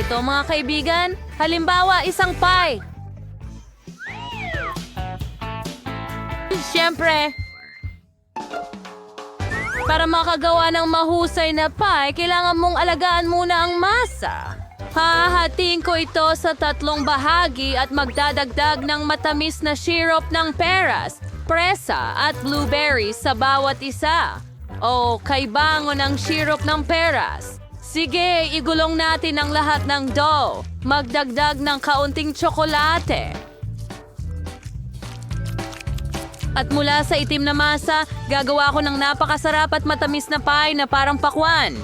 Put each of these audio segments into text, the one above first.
ito mga kaibigan? Halimbawa, isang pie. Siyempre, para makagawa ng mahusay na pie, kailangan mong alagaan muna ang masa. Hahatiin ko ito sa tatlong bahagi at magdadagdag ng matamis na syrup ng peras, presa at blueberries sa bawat isa. O kaibango ng syrup ng peras. Sige, igulong natin ang lahat ng dough. Magdagdag ng kaunting tsokolate. At mula sa itim na masa, gagawa ko ng napakasarap at matamis na pie na parang pakwan.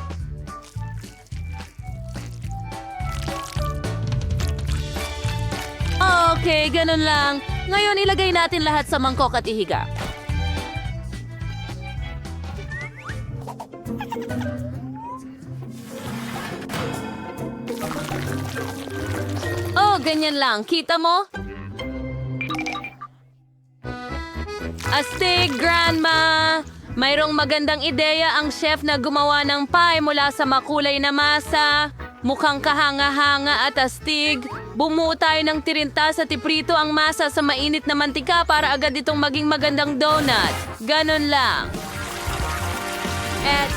Okay, ganun lang. Ngayon ilagay natin lahat sa mangkok at ihiga. Ganyan lang. Kita mo? Astig, Grandma! Mayroong magandang ideya ang chef na gumawa ng pie mula sa makulay na masa. Mukhang kahanga-hanga at astig. Bumuo tayo ng tirinta sa tiprito ang masa sa mainit na mantika para agad itong maging magandang donut. Ganon lang. At...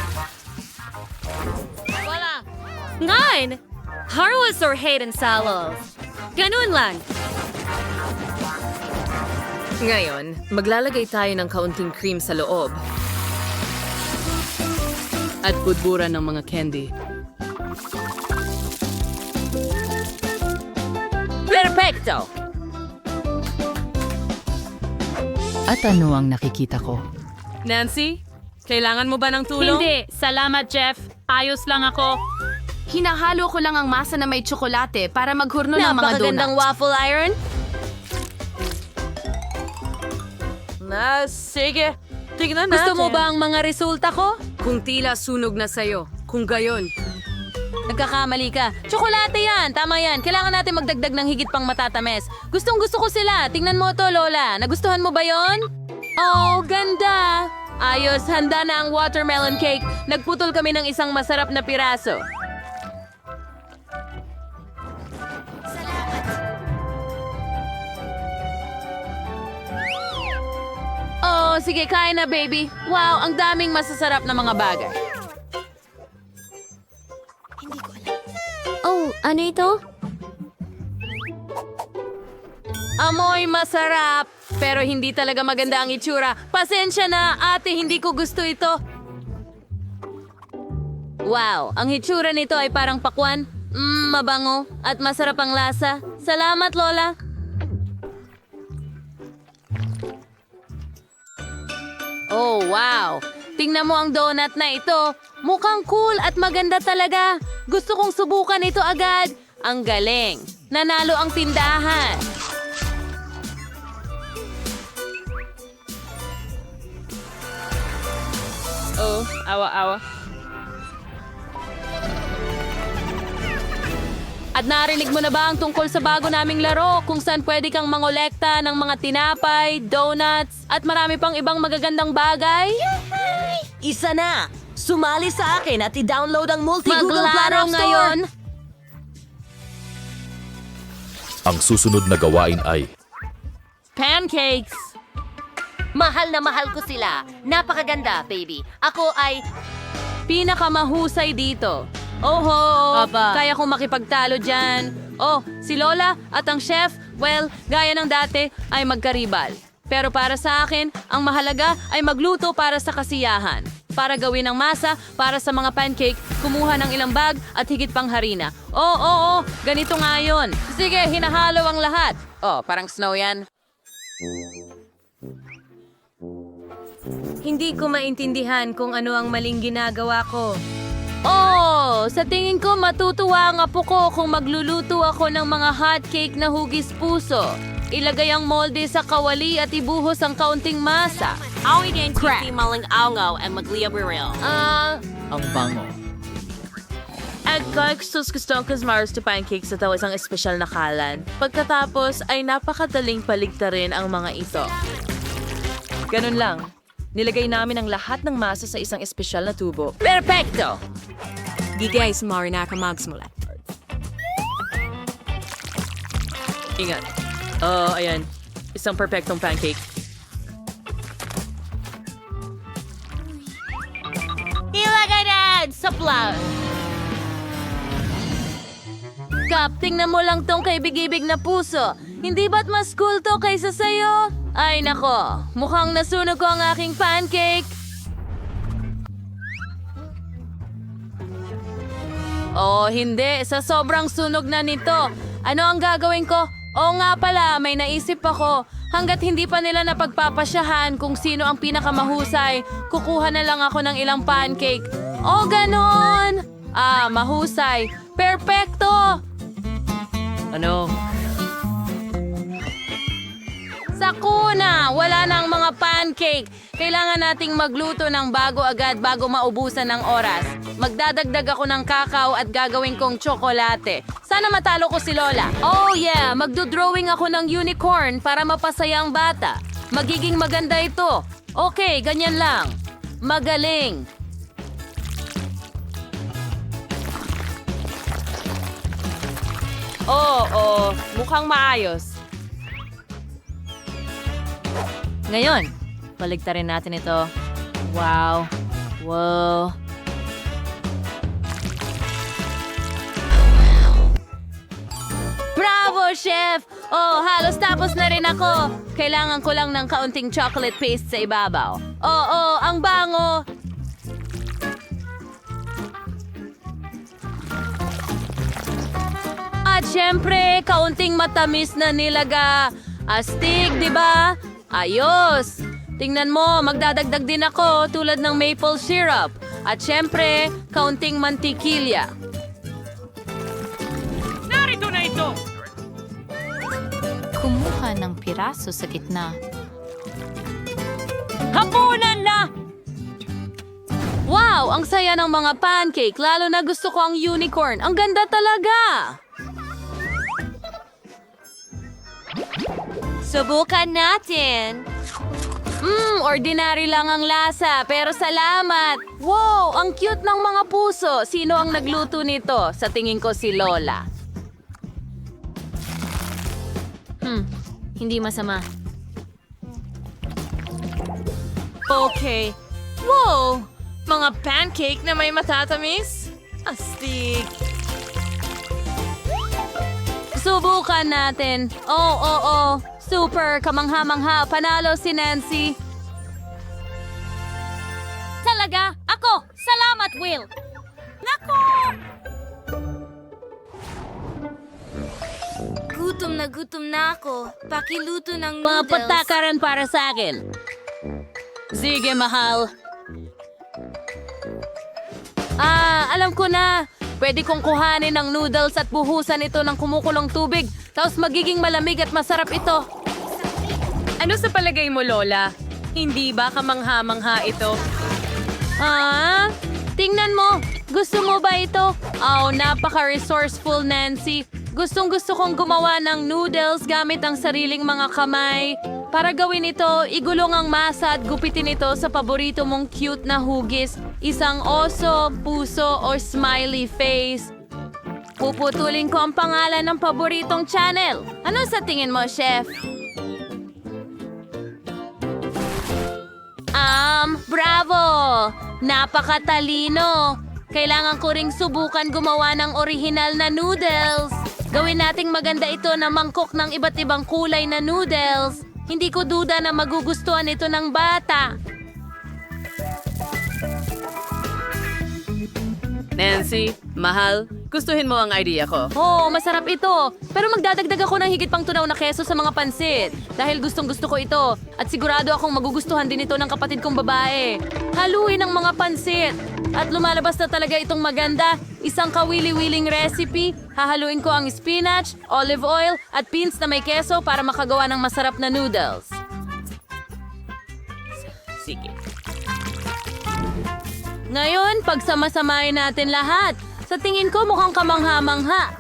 Wala. Nine! Harwas or Hayden Salos. Ganun lang. Ngayon, maglalagay tayo ng kaunting cream sa loob. At budburan ng mga candy. Perfecto! At ano ang nakikita ko? Nancy, kailangan mo ba ng tulong? Hindi. Salamat, Jeff. Ayos lang ako. Hinahalo ko lang ang masa na may tsokolate para maghurno ng mga Napakagandang donut. waffle iron. Na, sige. Tignan Gusto mo ba ang mga resulta ko? Kung tila sunog na sa'yo, kung gayon, Nagkakamali ka. Tsokolate yan. Tama yan. Kailangan natin magdagdag ng higit pang matatamis. Gustong gusto ko sila. Tingnan mo to, Lola. Nagustuhan mo ba yon? Oh, ganda. Ayos, handa na ang watermelon cake. Nagputol kami ng isang masarap na piraso. Oh, sige, kain na, baby. Wow, ang daming masasarap na mga bagay. Oh, ano ito? Amoy masarap, pero hindi talaga maganda ang itsura. Pasensya na, ate, hindi ko gusto ito. Wow, ang itsura nito ay parang pakwan. Mmm, mabango at masarap ang lasa. Salamat, Lola. Oh, wow. Tingnan mo ang donut na ito. Mukhang cool at maganda talaga. Gusto kong subukan ito agad. Ang galing. Nanalo ang tindahan. Oh, awa-awa. At narinig mo na ba ang tungkol sa bago naming laro kung saan pwede kang mangolekta ng mga tinapay, donuts, at marami pang ibang magagandang bagay? Isa na! Sumali sa akin at i-download ang multi-Google Maglaro Planner Store! ngayon. Ang susunod na gawain ay Pancakes! Mahal na mahal ko sila. Napakaganda, baby. Ako ay... Pinakamahusay dito. Oho, Aba. kaya kong makipagtalo dyan. Oh, si Lola at ang chef, well, gaya ng dati, ay magkaribal. Pero para sa akin, ang mahalaga ay magluto para sa kasiyahan. Para gawin ang masa, para sa mga pancake, kumuha ng ilang bag at higit pang harina. Oo, oo, oo, ganito nga yun. Sige, hinahalo ang lahat. Oh, parang snow yan. hindi ko maintindihan kung ano ang maling ginagawa ko. Oh, sa tingin ko matutuwa ang apo ko kung magluluto ako ng mga hotcake na hugis puso. Ilagay ang molde sa kawali at ibuhos ang kaunting masa. Awin din Crack. maling aungaw at magliabaril. Ah, Ang bango. At gusto gusto ang Mars to pancakes sa tawa isang espesyal na kalan. Pagkatapos ay napakadaling paligtarin ang mga ito. Ganun lang. Nilagay namin ang lahat ng masa sa isang espesyal na tubo. Perfecto! Di guys, Mari na ka magsimula. Ingat. Oh, ayan. Isang perfectong pancake. Ilagay na sa plow. Kap, tingnan mo lang tong kaibig-ibig na puso. Hindi ba't mas cool to kaysa sa'yo? Ay nako, mukhang nasunog ko ang aking pancake. Hindi. Sa sobrang sunog na nito. Ano ang gagawin ko? Oo nga pala, may naisip ako. Hanggat hindi pa nila napagpapasyahan kung sino ang pinakamahusay, kukuha na lang ako ng ilang pancake. Oh, ganon! Ah, mahusay. Perpekto! Ano? Sakuna! Wala na ang mga pancake. Kailangan nating magluto ng bago agad bago maubusan ng oras. Magdadagdag ako ng kakao at gagawin kong tsokolate. Sana matalo ko si Lola. Oh yeah, magdodrawing ako ng unicorn para mapasaya ang bata. Magiging maganda ito. Okay, ganyan lang. Magaling. Oo, oh, mukhang maayos. Ngayon, baligtarin natin ito. Wow. Wow. Chef! Oh, halos tapos na rin ako. Kailangan ko lang ng kaunting chocolate paste sa ibabaw. Oo, oh, ang bango. At syempre, kaunting matamis na nilaga. Astig, di ba? Ayos! Tingnan mo, magdadagdag din ako tulad ng maple syrup. At syempre, kaunting mantikilya. Kumuha ng piraso sa gitna. Hapunan na! Wow! Ang saya ng mga pancake. Lalo na gusto ko ang unicorn. Ang ganda talaga! Subukan natin. Mmm, ordinary lang ang lasa, pero salamat! Wow! Ang cute ng mga puso! Sino ang nagluto nito? Sa tingin ko si Lola. Hmm, hindi masama. Okay. Wow! Mga pancake na may matatamis? Astig. Subukan natin. Oh, oh, oh. Super, kamangha-mangha. Panalo si Nancy. Talaga? Ako! Salamat, Will! Gutom na gutom na ako. Pakiluto ng Mga noodles. patakaran para sa akin. Sige, mahal. Ah, alam ko na. Pwede kong kuhanin ng noodles at buhusan ito ng kumukulong tubig. Tapos magiging malamig at masarap ito. Ano sa palagay mo, Lola? Hindi ba kamangha-mangha ito? Ah, tingnan mo. Gusto mo ba ito? Oh, napaka-resourceful, Nancy. Gustong gusto kong gumawa ng noodles gamit ang sariling mga kamay. Para gawin ito, igulong ang masa at gupitin ito sa paborito mong cute na hugis. Isang oso, puso, o smiley face. Puputulin ko ang pangalan ng paboritong channel. Ano sa tingin mo, chef? Um, bravo! Napakatalino! Kailangan ko ring subukan gumawa ng orihinal na noodles. Gawin nating maganda ito na mangkok ng iba't ibang kulay na noodles. Hindi ko duda na magugustuhan ito ng bata. Nancy, mahal, gustuhin mo ang idea ko. Oo, masarap ito. Pero magdadagdag ako ng higit pang tunaw na keso sa mga pansit. Dahil gustong gusto ko ito. At sigurado akong magugustuhan din ito ng kapatid kong babae. Haluin ang mga pansit. At lumalabas na talaga itong maganda. Isang kawili-wiling recipe. Hahaluin ko ang spinach, olive oil, at beans na may keso para makagawa ng masarap na noodles. Sige. Ngayon, pagsamasamahin natin lahat. Sa tingin ko mukhang kamangha-mangha.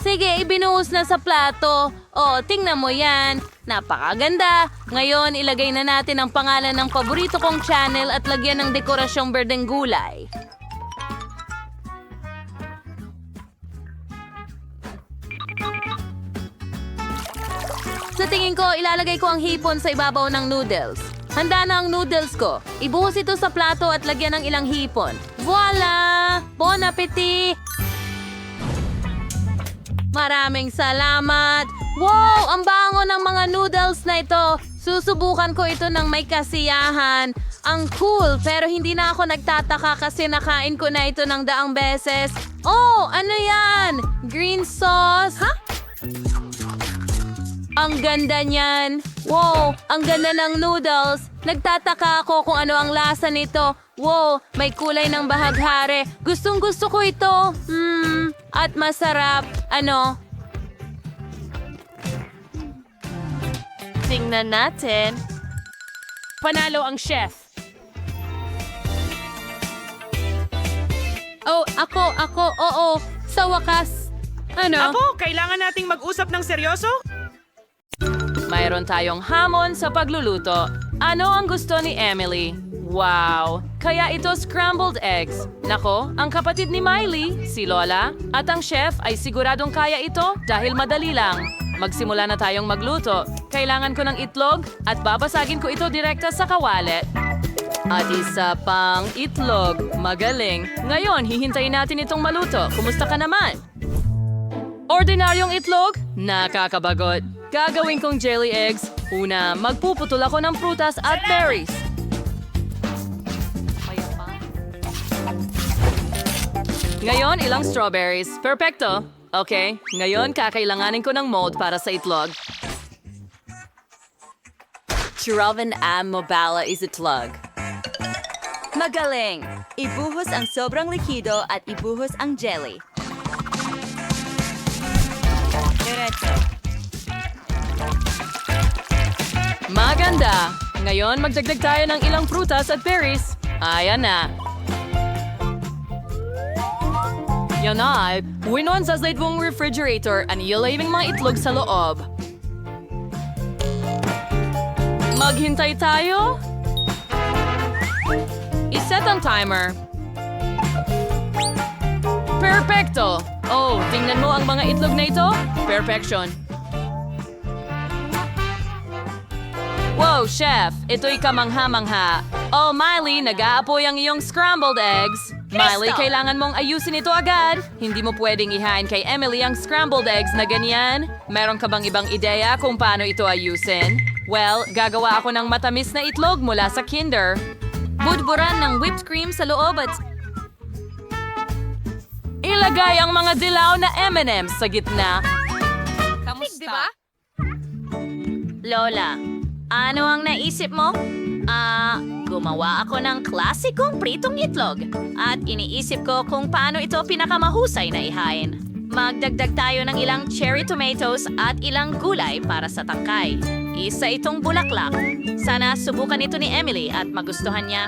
Sige, ibinuhos na sa plato. O, tingnan mo yan. Napakaganda! Ngayon, ilagay na natin ang pangalan ng paborito kong channel at lagyan ng dekorasyong berdeng gulay. Sa tingin ko, ilalagay ko ang hipon sa ibabaw ng noodles. Handa na ang noodles ko. Ibuhos ito sa plato at lagyan ng ilang hipon. Voila! Bon appetit! Maraming salamat! Wow! Ang bango ng mga noodles na ito! Susubukan ko ito ng may kasiyahan. Ang cool, pero hindi na ako nagtataka kasi nakain ko na ito ng daang beses. Oh, ano yan? Green sauce? Ha? Ang ganda niyan. Wow, ang ganda ng noodles. Nagtataka ako kung ano ang lasa nito. Wow, may kulay ng bahaghari. Gustong gusto ko ito. Hmm, at masarap. Ano? Tingnan natin. Panalo ang chef. Oh, ako, ako, oo. Sa wakas. Ano? Apo, kailangan nating mag-usap ng seryoso? Mayroon tayong hamon sa pagluluto. Ano ang gusto ni Emily? Wow! Kaya ito scrambled eggs. Nako, ang kapatid ni Miley, si Lola, at ang chef ay siguradong kaya ito dahil madali lang. Magsimula na tayong magluto. Kailangan ko ng itlog at babasagin ko ito direkta sa kawalet. At isa pang itlog. Magaling. Ngayon, hihintayin natin itong maluto. Kumusta ka naman? Ordinaryong itlog? Nakakabagot. Gagawin kong jelly eggs. Una, magpuputol ako ng prutas at berries. Ngayon, ilang strawberries. Perfecto. Okay, ngayon kakailanganin ko ng mold para sa itlog. Chiravan am mobala is itlog. Magaling! Ibuhos ang sobrang likido at ibuhos ang jelly. Diretso. Maganda! Ngayon, magdagdag tayo ng ilang prutas at berries. Ayan na. Yan na. Winon sa slide mong refrigerator ang ilalabing mga itlog sa loob. Maghintay tayo. Iset ang timer. Perfecto! Oh, tingnan mo ang mga itlog na ito. Perfection. Wow, chef! Ito'y kamangha-mangha. Oh, Miley, nag-aapoy ang iyong scrambled eggs. Miley, kailangan mong ayusin ito agad. Hindi mo pwedeng ihain kay Emily ang scrambled eggs na ganyan. Meron ka bang ibang ideya kung paano ito ayusin? Well, gagawa ako ng matamis na itlog mula sa kinder. Budburan ng whipped cream sa loob at Ilagay ang mga dilaw na M&M's sa gitna. Kamusta? Lola, ano ang naisip mo? Ah, gumawa ako ng klasikong pritong itlog at iniisip ko kung paano ito pinakamahusay na ihain. Magdagdag tayo ng ilang cherry tomatoes at ilang gulay para sa tangkay. Isa itong bulaklak. Sana subukan ito ni Emily at magustuhan niya.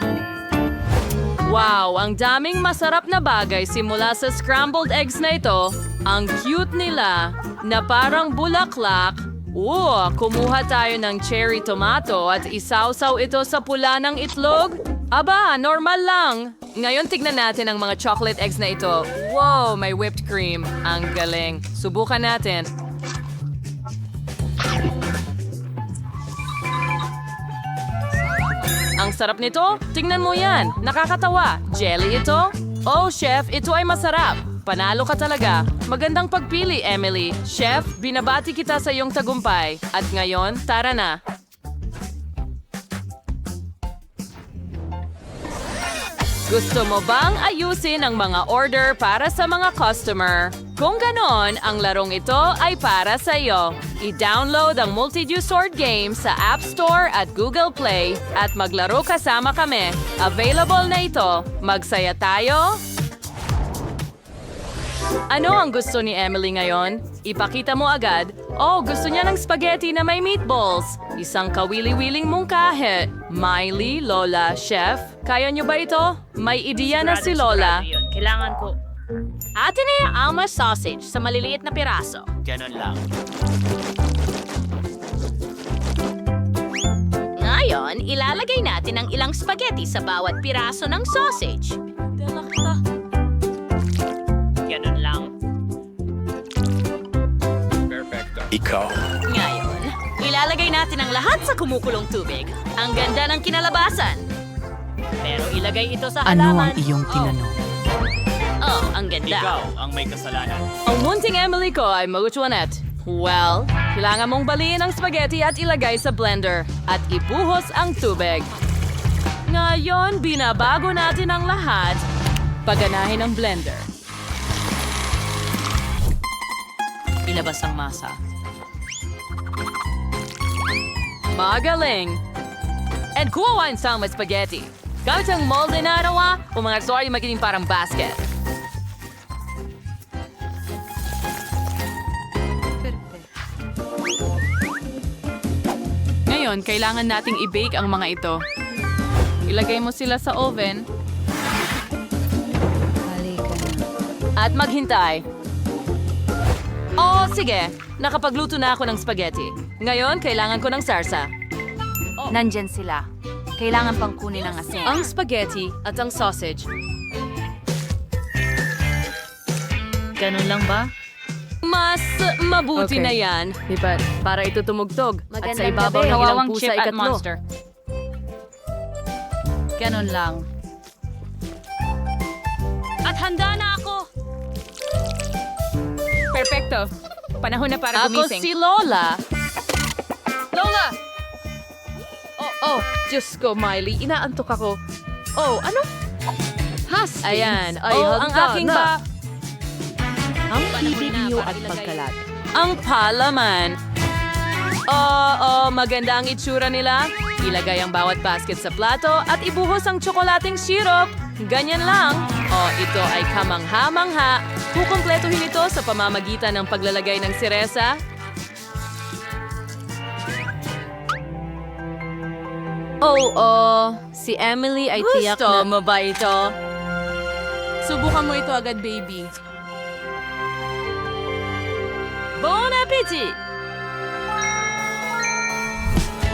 Wow, ang daming masarap na bagay simula sa scrambled eggs na ito. Ang cute nila na parang bulaklak. Oo, kumuha tayo ng cherry tomato at isawsaw ito sa pula ng itlog. Aba, normal lang. Ngayon tignan natin ang mga chocolate eggs na ito. Wow, may whipped cream. Ang galing. Subukan natin. Ang sarap nito. Tingnan mo yan. Nakakatawa. Jelly ito? Oh, chef, ito ay masarap. Panalo ka talaga. Magandang pagpili, Emily. Chef, binabati kita sa iyong tagumpay. At ngayon, tara na. Gusto mo bang ayusin ang mga order para sa mga customer? Kung ganon, ang larong ito ay para sa iyo. I-download ang Multidue Sword game sa App Store at Google Play at maglaro kasama kami. Available na ito. Magsaya tayo? Ano ang gusto ni Emily ngayon? Ipakita mo agad. Oh, gusto niya ng spaghetti na may meatballs. Isang kawili-wiling mungkahe. Miley, Lola, Chef, kaya niyo ba ito? May ideya na si Lola. Kailangan ko. Atin na yung alma sausage sa maliliit na piraso. Ganon lang. Ngayon, ilalagay natin ang ilang spaghetti sa bawat piraso ng sausage. Ikaw. Ngayon, Ilalagay natin ang lahat sa kumukulong tubig. Ang ganda ng kinalabasan. Pero ilagay ito sa Ano halaman. ang iyong tinanong? Oh, ang ganda. ang may kasalanan. Ang munting Emily ko ay Mochuanet. Well, kailangan mong baliin ang spaghetti at ilagay sa blender at ibuhos ang tubig. Ngayon, binabago natin ang lahat. Paganahin ang blender. Ilabas ang masa. Magaling! And kuha sa may spaghetti. Gamit ang molde na arawa, o mga sorry magiging parang basket. Ngayon, kailangan nating i-bake ang mga ito. Ilagay mo sila sa oven. At maghintay. Oh, sige. Nakapagluto na ako ng spaghetti. Ngayon, kailangan ko ng sarsa. Nandyan sila. Kailangan pang kunin ang asin. Ang spaghetti at ang sausage. Ganun lang ba? Mas mabuti Okay. na yan. Lipat, para ito tumugtog. at sa Magandang ibabaw gabi. ng ilang Kawawang pusa chip at ikatlo. monster. Ganun lang. At handa na ako. Perfecto. Panahon na para Ako gumising. si Lola. Lola! Oh, oh, Diyos ko, Miley. Inaantok ako. Oh, ano? Hastings. Ayan. Ay, oh, ang aking ba... Ang PBBO at pagkalat. Ang palaman. Oo, maganda ang itsura nila. Ilagay ang bawat basket sa plato at ibuhos ang tsokolating syrup. Ganyan lang. O, ito ay kamangha-mangha. Kukumpletuhin ito sa pamamagitan ng paglalagay ng siresa. Oh, oh. Si Emily ay tiyak Gusto na... mo ba ito? Subukan mo ito agad, baby. Bon appetit!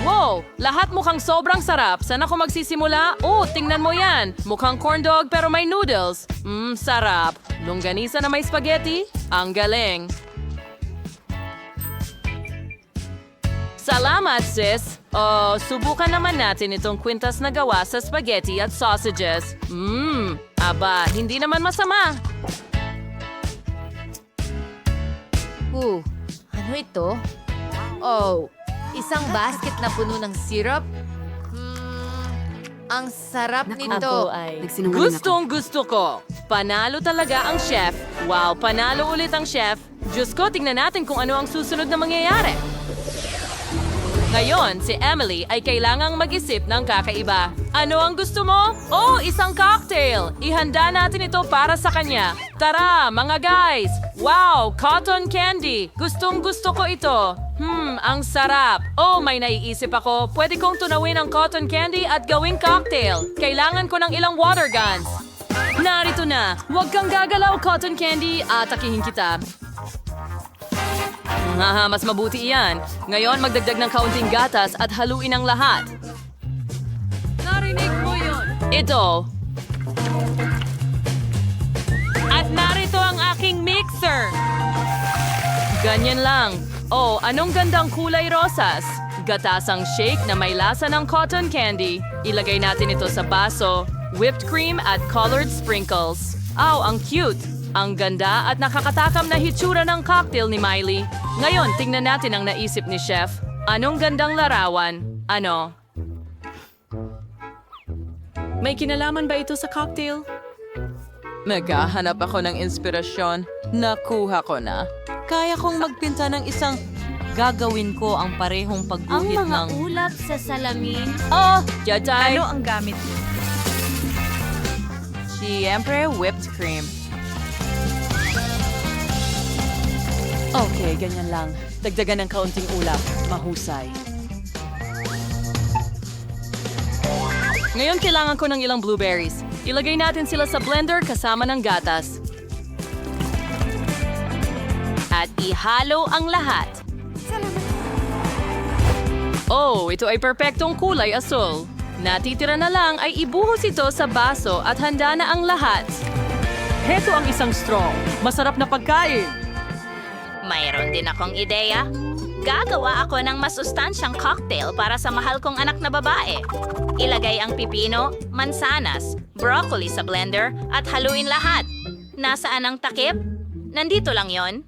Wow! Lahat mukhang sobrang sarap. Saan ako magsisimula? Oh, tingnan mo yan. Mukhang corn dog pero may noodles. Mmm, sarap. Longganisa na may spaghetti? Ang galing. Salamat, sis. Oh, subukan naman natin itong kwintas na gawa sa spaghetti at sausages. Mmm, aba, hindi naman masama. Uh, ano ito? Oh, isang basket na puno ng syrup? Hmm, ang sarap nito. Gustong gusto ko. Panalo talaga ang chef. Wow, panalo ulit ang chef. Diyos ko, tingnan natin kung ano ang susunod na mangyayari. Ngayon, si Emily ay kailangang mag-isip ng kakaiba. Ano ang gusto mo? Oh, isang cocktail! Ihanda natin ito para sa kanya. Tara, mga guys! Wow, cotton candy! Gustong gusto ko ito. Hmm, ang sarap. Oh, may naiisip ako. Pwede kong tunawin ang cotton candy at gawing cocktail. Kailangan ko ng ilang water guns. Narito na. Huwag kang gagalaw, cotton candy. Atakihin kita. Haha, mas mabuti iyan. Ngayon, magdagdag ng kaunting gatas at haluin ang lahat. Narinig mo yun. Ito. At narito ang aking mixer. Ganyan lang. Oh, anong gandang kulay rosas? Gatasang shake na may lasa ng cotton candy. Ilagay natin ito sa baso, whipped cream at colored sprinkles. Aw, ang cute! Ang ganda at nakakatakam na hitsura ng cocktail ni Miley. Ngayon, tingnan natin ang naisip ni Chef. Anong gandang larawan? Ano? May kinalaman ba ito sa cocktail? Naghahanap ako ng inspirasyon. Nakuha ko na. Kaya kong magpinta ng isang gagawin ko ang parehong Ang pagguhit mga ng... ulap sa salamin. Oh, Jajay! Ano ang gamit mo? Siyempre, whipped cream. Okay, ganyan lang. Dagdagan ng kaunting ulap. Mahusay. Ngayon kailangan ko ng ilang blueberries. Ilagay natin sila sa blender kasama ng gatas. At ihalo ang lahat. Oh, ito ay perpektong kulay asul. Natitira na lang ay ibuhos ito sa baso at handa na ang lahat. Heto ang isang straw. Masarap na pagkain. Mayroon din akong ideya. Gagawa ako ng masustansyang cocktail para sa mahal kong anak na babae. Ilagay ang pipino, mansanas, broccoli sa blender at haluin lahat. Nasaan ang takip? Nandito lang yon.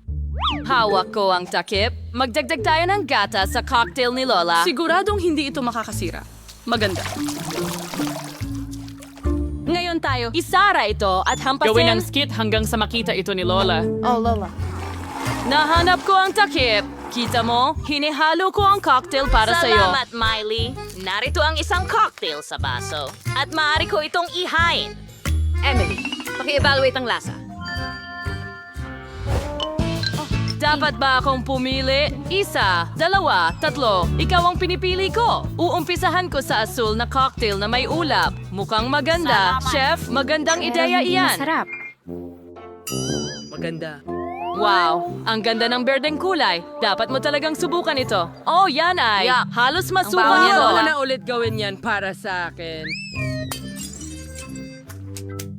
Hawak ko ang takip. Magdagdag tayo ng gata sa cocktail ni Lola. Siguradong hindi ito makakasira. Maganda. Ngayon tayo, isara ito at hampasin. Gawin ang skit hanggang sa makita ito ni Lola. Nahanap ko ang takip. Kita mo, hinihalo ko ang cocktail para sa iyo. Salamat, Miley. Narito ang isang cocktail sa baso. At maaari ko itong ihain. Emily, paki-evaluate ang lasa. Dapat ba akong pumili? Isa, dalawa, tatlo. Ikaw ang pinipili ko. Uumpisahan ko sa asul na cocktail na may ulap. Mukhang maganda. Chef, magandang ideya iyan. Maganda. Wow, ang ganda ng berdeng kulay. Dapat mo talagang subukan ito. Oh, yan ay. Halos masuko Bawal nito. ko na ulit gawin yan para sa akin.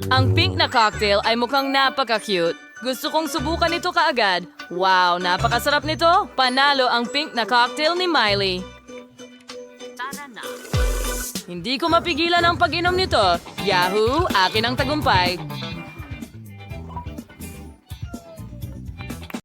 Ang pink na cocktail ay mukhang napaka-cute. Gusto kong subukan ito kaagad. Wow, napakasarap nito. Panalo ang pink na cocktail ni Miley. Hindi ko mapigilan ang pag-inom nito. Yahoo! Akin ang tagumpay.